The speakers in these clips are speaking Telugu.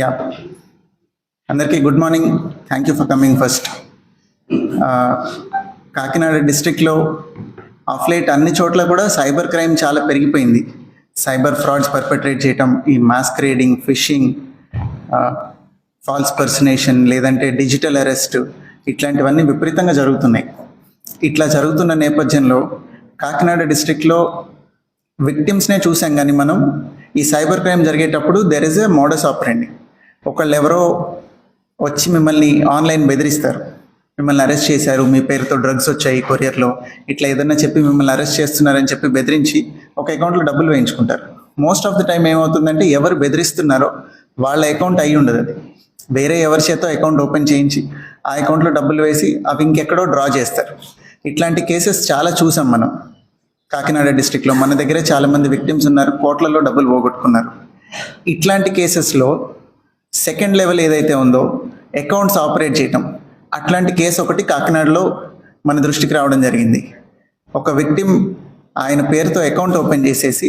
యా అందరికీ good morning thank you for coming first Kakinada డిస్టిక్లో ఆఫ్ లేట్ అన్ని చోట్ల కూడా సైబర్ క్రైమ్ చాలా పెరిగిపోయింది. సైబర్ ఫ్రాడ్స్ పర్పెట్రేట్ చేయటం ఈ మాస్క్రేడింగ్ ఫిషింగ్ ఫాల్స్ పర్సనేషన్ లేదంటే డిజిటల్ అరెస్ట్ ఇట్లాంటివన్నీ విపరీతంగా జరుగుతున్నాయి. ఇట్లా జరుగుతున్న నేపథ్యంలో కాకినాడ డిస్టిక్లో విక్టిమ్స్నే చూసాం కానీ మనం ఈ సైబర్ క్రైమ్ జరిగేటప్పుడు there is a modus operandi ఒకళ్ళు ఎవరో వచ్చి మిమ్మల్ని ఆన్లైన్ బెదిరిస్తారు. మిమ్మల్ని అరెస్ట్ చేశారు. మీ పేరుతో డ్రగ్స్ వచ్చాయి కొరియర్లో. ఇట్లా ఏదన్నా చెప్పి మిమ్మల్ని అరెస్ట్ చేస్తున్నారని చెప్పి బెదిరించి ఒక అకౌంట్లో డబ్బులు వేయించుకుంటారు. మోస్ట్ ఆఫ్ ద టైం ఏమవుతుందంటే ఎవరు బెదిరిస్తున్నారో వాళ్ళ అకౌంట్ అయి ఉండదు అది. వేరే ఎవరి చేత అకౌంట్ ఓపెన్ చేయించి ఆ అకౌంట్లో డబ్బులు వేసి అవి ఇంకెక్కడో డ్రా చేస్తారు. ఇట్లాంటి కేసెస్ చాలా చూసాం మనం. కాకినాడ డిస్టిక్లో మన దగ్గరే చాలా మంది విక్టిమ్స్ ఉన్నారు. కోట్లలో డబ్బులు పోగొట్టుకున్నారు. ఇట్లాంటి కేసెస్లో సెకండ్ లెవెల్ ఏదైతే ఉందో అకౌంట్స్ ఆపరేట్ చేయటం. అట్లాంటి కేసు ఒకటి కాకినాడలో మన దృష్టికి రావడం జరిగింది. ఒక విక్టిమ్ ఆయన పేరుతో అకౌంట్ ఓపెన్ చేసేసి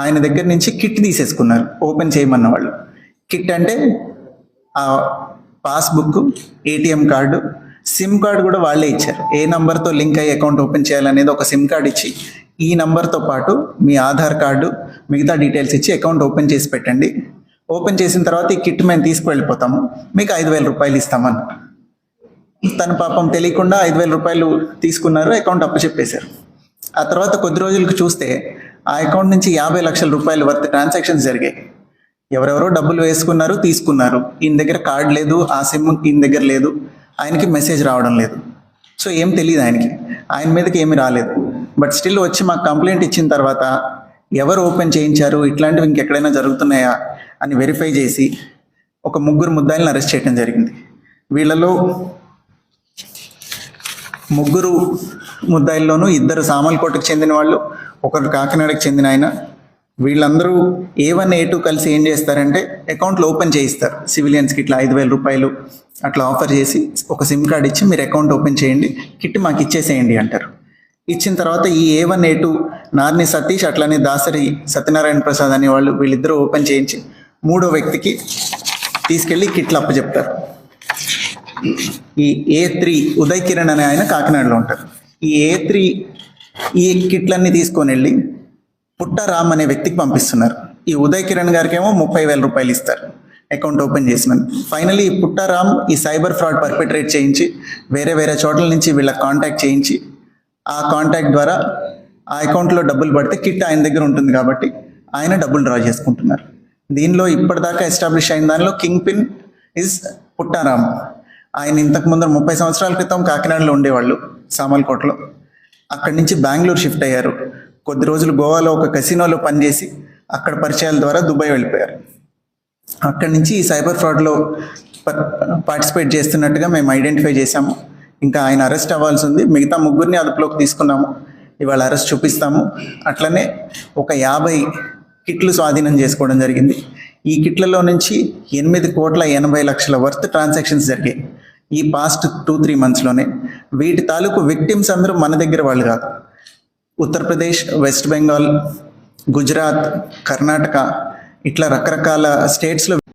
ఆయన దగ్గర నుంచి కిట్ తీసేసుకున్నారు. ఓపెన్ చేయమన్న వాళ్ళు. కిట్ అంటే ఆ passbook ATM card SIM card కూడా వాళ్ళే ఇచ్చారు. ఏ నంబర్తో లింక్ అయ్యి అకౌంట్ ఓపెన్ చేయాలనేది ఒక సిమ్ కార్డు ఇచ్చి ఈ నంబర్తో పాటు మీ ఆధార్ కార్డు మిగతా డీటెయిల్స్ ఇచ్చి అకౌంట్ ఓపెన్ చేసి పెట్టండి. ఓపెన్ చేసిన తర్వాత ఈ కిట్ మేము తీసుకువెళ్ళిపోతాము. మీకు ఐదు వేల రూపాయలు ఇస్తామని. తన పాపం తెలియకుండా ఐదు వేల రూపాయలు తీసుకున్నారు అకౌంట్ అప్పచెప్పేశారు ఆ తర్వాత కొద్ది రోజులకు చూస్తే ఆ అకౌంట్ నుంచి యాభై లక్షల రూపాయల వర్త్ ట్రాన్సాక్షన్స్ జరిగాయి. ఎవరెవరో డబ్బులు వేసుకున్నారు తీసుకున్నారు. ఈయన దగ్గర కార్డ్ లేదు ఆ సిమ్ ఈయన దగ్గర లేదు. ఆయనకి మెసేజ్ రావడం లేదు. సో ఏం తెలియదు ఆయనకి. ఆయన మీదకి ఏమి రాలేదు. బట్ స్టిల్ వచ్చి మాకు కంప్లైంట్ ఇచ్చిన తర్వాత ఎవరు ఓపెన్ చేయించారు ఇట్లాంటివి ఇంకెక్కడైనా జరుగుతున్నాయా? అని వెరిఫై చేసి ఒక ముగ్గురు ముద్దాయిలను అరెస్ట్ చేయడం జరిగింది. వీళ్ళలో ముగ్గురు ముద్దాయిల్లోనూ ఇద్దరు సామల్కోటకు చెందిన వాళ్ళు ఒకరు కాకినాడకు చెందిన ఆయన. వీళ్ళందరూ ఏ వన్ ఏ టూ కలిసి ఏం చేస్తారంటే అకౌంట్లు ఓపెన్ చేయిస్తారు. సివిలియన్స్కి ఇట్లా ఐదు వేల రూపాయలు అట్లా ఆఫర్ చేసి ఒక సిమ్ కార్డ్ ఇచ్చి మీరు అకౌంట్ ఓపెన్ చేయండి కిట్ మాకు ఇచ్చేసేయండి అంటారు. ఇచ్చిన తర్వాత ఈ A one A two Narni Satish అట్లానే దాసరి సత్యనారాయణ ప్రసాద్ అనేవాళ్ళు వీళ్ళిద్దరూ ఓపెన్ చేయించి మూడో వ్యక్తికి తీసుకెళ్ళి కిట్లు అప్పచెప్తారు ఈ ఏ త్రీ ఉదయ్ కిరణ్ అనే ఆయన కాకినాడలో ఉంటారు. ఈ ఏ త్రీ ఈ కిట్లన్నీ తీసుకొని వెళ్ళి పుట్టారామ్ అనే వ్యక్తికి పంపిస్తున్నారు. ఈ ఉదయ్ కిరణ్ గారికి ఏమో ముప్పై వేల రూపాయలు ఇస్తారు అకౌంట్ ఓపెన్ చేసిన. ఫైనలీ ఈ పుట్టారామ్ ఈ సైబర్ ఫ్రాడ్ పర్పెట్రేట్ చేయించి వేరే వేరే చోట్ల నుంచి వీళ్ళ కాంటాక్ట్ చేయించి ఆ కాంటాక్ట్ ద్వారా ఆ అకౌంట్లో డబ్బులు పడితే కిట్ ఆయన దగ్గర ఉంటుంది కాబట్టి ఆయన డబ్బులు డ్రా చేసుకుంటున్నారు. దీనిలో ఇప్పటిదాకా ఎస్టాబ్లిష్ అయిన దానిలో కింగ్ పిన్ ఇస్ పుట్టారాం. ఆయన ఇంతకు ముందు ముప్పై సంవత్సరాల క్రితం కాకినాడలో ఉండేవాళ్ళు సామల్కోటలో. అక్కడి నుంచి బెంగళూరు షిఫ్ట్ అయ్యారు. కొద్ది రోజులు గోవాలో ఒక కసినోలో పనిచేసి అక్కడ పరిచయాల ద్వారా దుబాయ్ వెళ్ళిపోయారు. అక్కడి నుంచి ఈ సైబర్ ఫ్రాడ్లో పార్టిసిపేట్ చేస్తున్నట్టుగా మేము ఐడెంటిఫై చేశాము. ఇంకా ఆయన అరెస్ట్ అవ్వాల్సి ఉంది. మిగతా ముగ్గురిని అదుపులోకి తీసుకున్నాము. ఇవాళ అరెస్ట్ చూపిస్తాము. అట్లనే ఒక యాభై కిట్లు స్వాధీనం చేసుకోవడం జరిగింది. ఈ కిట్లలో నుంచి ఎనిమిది కోట్ల ఎనభై లక్షల వర్త్ ట్రాన్సాక్షన్స్ జరిగాయి. ఈ పాస్ట్ టూ త్రీ మంత్స్లోనే. వీటి తాలూకు విక్టిమ్స్ అందరూ మన దగ్గర వాళ్ళు కాదు. ఉత్తరప్రదేశ్ వెస్ట్ బెంగాల్ గుజరాత్ కర్ణాటక ఇట్లా రకరకాల స్టేట్స్లో